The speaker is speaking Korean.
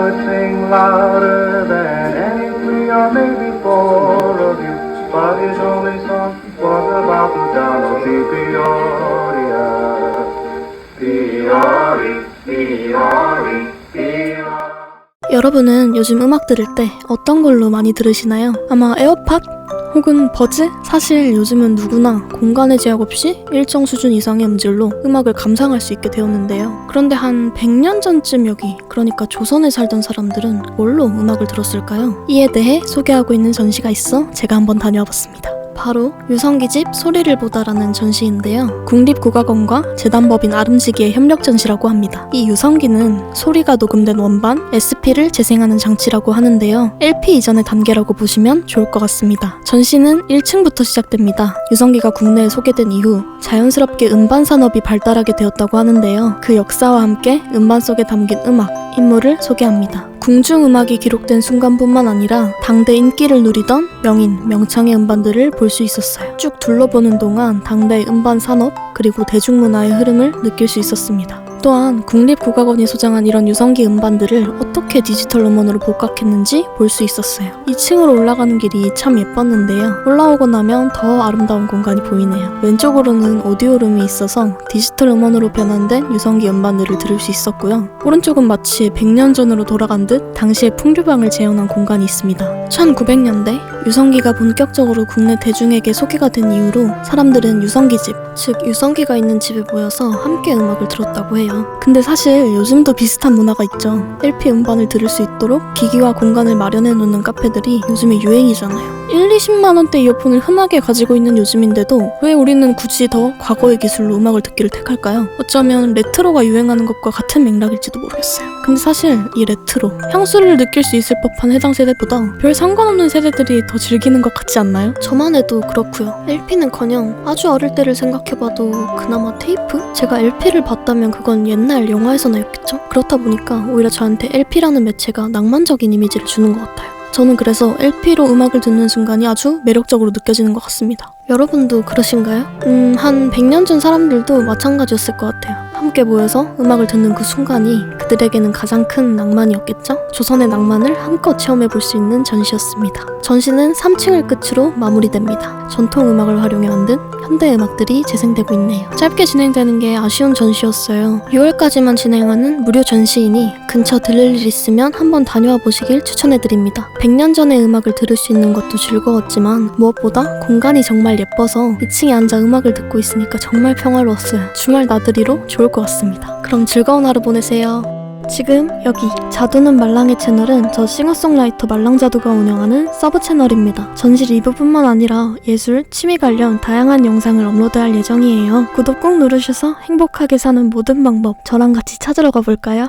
would sing louder than any three or maybe four of you. But his only song was about the Donald Peoria. Peoria, Peoria, Peoria. 여러분은 요즘 음악 들을 때 어떤 걸로 많이 들으시나요? 아마 에어팟? 혹은 버즈? 사실 요즘은 누구나 공간의 제약 없이 일정 수준 이상의 음질로 음악을 감상할 수 있게 되었는데요. 그런데 한 100년 전쯤 여기, 그러니까 조선에 살던 사람들은 뭘로 음악을 들었을까요? 이에 대해 소개하고 있는 전시가 있어 제가 한번 다녀와 봤습니다. 바로 유성기 집 소리를 보다라는 전시인데요. 국립국악원과 재단법인 아름지기의 협력 전시라고 합니다. 이 유성기는 소리가 녹음된 원반 SP를 재생하는 장치라고 하는데요. LP 이전의 단계라고 보시면 좋을 것 같습니다. 전시는 1층부터 시작됩니다. 유성기가 국내에 소개된 이후 자연스럽게 음반 산업이 발달하게 되었다고 하는데요. 그 역사와 함께 음반 속에 담긴 음악, 인물을 소개합니다. 궁중음악이 기록된 순간뿐만 아니라 당대 인기를 누리던 명인, 명창의 음반들을 볼 수 있었어요. 쭉 둘러보는 동안 당대의 음반 산업 그리고 대중문화의 흐름을 느낄 수 있었습니다. 또한 국립국악원이 소장한 이런 유성기 음반들을 어떻게 디지털 음원으로 복각했는지 볼 수 있었어요. 2층으로 올라가는 길이 참 예뻤는데요. 올라오고 나면 더 아름다운 공간이 보이네요. 왼쪽으로는 오디오룸이 있어서 디지털 음원으로 변환된 유성기 음반들을 들을 수 있었고요. 오른쪽은 마치 100년 전으로 돌아간 듯 당시의 풍류방을 재현한 공간이 있습니다. 1900년대 유성기가 본격적으로 국내 대중에게 소개가 된 이후로 사람들은 유성기 집, 즉 유성기가 있는 집에 모여서 함께 음악을 들었다고 해요. 근데 사실 요즘도 비슷한 문화가 있죠. LP 음반을 들을 수 있도록 기기와 공간을 마련해 놓는 카페들이 요즘에 유행이잖아요. 1, 20만 원대 이어폰을 흔하게 가지고 있는 요즘인데도 왜 우리는 굳이 더 과거의 기술로 음악을 듣기를 택할까요? 어쩌면 레트로가 유행하는 것과 같은 맥락일지도 모르겠어요. 근데 사실 이 레트로 향수를 느낄 수 있을 법한 해당 세대보다 별 상관없는 세대들이 더 즐기는 것 같지 않나요? 저만 해도 그렇고요. LP는커녕 아주 어릴 때를 생각해봐도 그나마 테이프? 제가 LP를 봤다면 그건 옛날 영화에서 나였겠죠? 그렇다 보니까 오히려 저한테 LP라는 매체가 낭만적인 이미지를 주는 것 같아요. 저는 그래서 LP로 음악을 듣는 순간이 아주 매력적으로 느껴지는 것 같습니다. 여러분도 그러신가요? 음, 한 100년 전 사람들도 마찬가지였을 것 같아요. 함께 모여서 음악을 듣는 그 순간이 그들에게는 가장 큰 낭만이었겠죠? 조선의 낭만을 한껏 체험해 볼 수 있는 전시였습니다. 전시는 3층을 끝으로 마무리됩니다. 전통 음악을 활용해 만든 현대 음악들이 재생되고 있네요. 짧게 진행되는 게 아쉬운 전시였어요. 6월까지만 진행하는 무료 전시이니 근처 들릴 일 있으면 한번 다녀와 보시길 추천해드립니다. 100년 전의 음악을 들을 수 있는 것도 즐거웠지만 무엇보다 공간이 정말 예뻐서 2층에 앉아 음악을 듣고 있으니까 정말 평화로웠어요. 주말 나들이로 좋을 것 같습니다. 그럼 즐거운 하루 보내세요. 지금 여기 자두는 말랑의 채널은 저 싱어송라이터 말랑자두가 운영하는 서브 채널입니다. 전시 리뷰뿐만 아니라 예술, 취미 관련 다양한 영상을 업로드할 예정이에요. 구독 꼭 누르셔서 행복하게 사는 모든 방법 저랑 같이 찾으러 가볼까요?